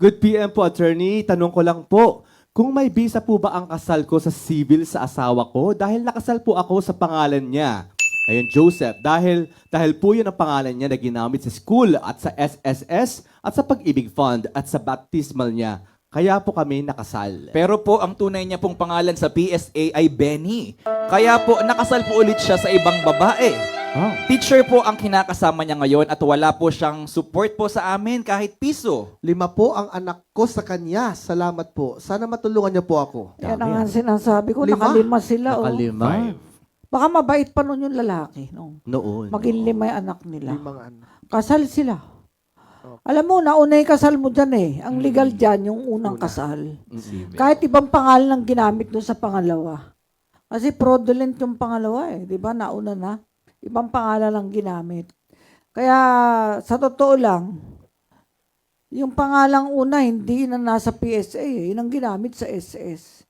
Good PM po, attorney. Tanong ko lang po, kung may visa po ba ang kasal ko sa civil sa asawa ko dahil nakasal po ako sa pangalan niya? Ayun, Joseph. Dahil, dahil po yun ang pangalan niya na ginamit sa school at sa SSS at sa pag-ibig fund at sa baptismal niya. Kaya po kami nakasal. Pero po, ang tunay niya pong pangalan sa PSA ay Benny. Kaya po, nakasal po ulit siya sa ibang babae. Oh. Teacher po ang kinakasama niya ngayon at wala po siyang support po sa amin kahit piso. Lima po ang anak ko sa kanya. Salamat po. Sana matulungan niyo po ako. Yan ang nga sinasabi ko, Lima? nakalima sila. Oh. Nakalima. Baka mabait pa nun yung lalaki. No? Noon. Maging lima yung anak nila. Limang anak. Kasal sila. Alam mo, nauna yung kasal mo dyan eh. Ang legal dyan, yung unang kasal. Kahit ibang pangalan ang ginamit doon sa pangalawa. Kasi fraudulent yung pangalawa eh. Di ba? Nauna na. Ibang pangalan ang ginamit. Kaya, sa totoo lang, yung pangalang una, hindi na nasa PSA eh. Yun ang ginamit sa SS.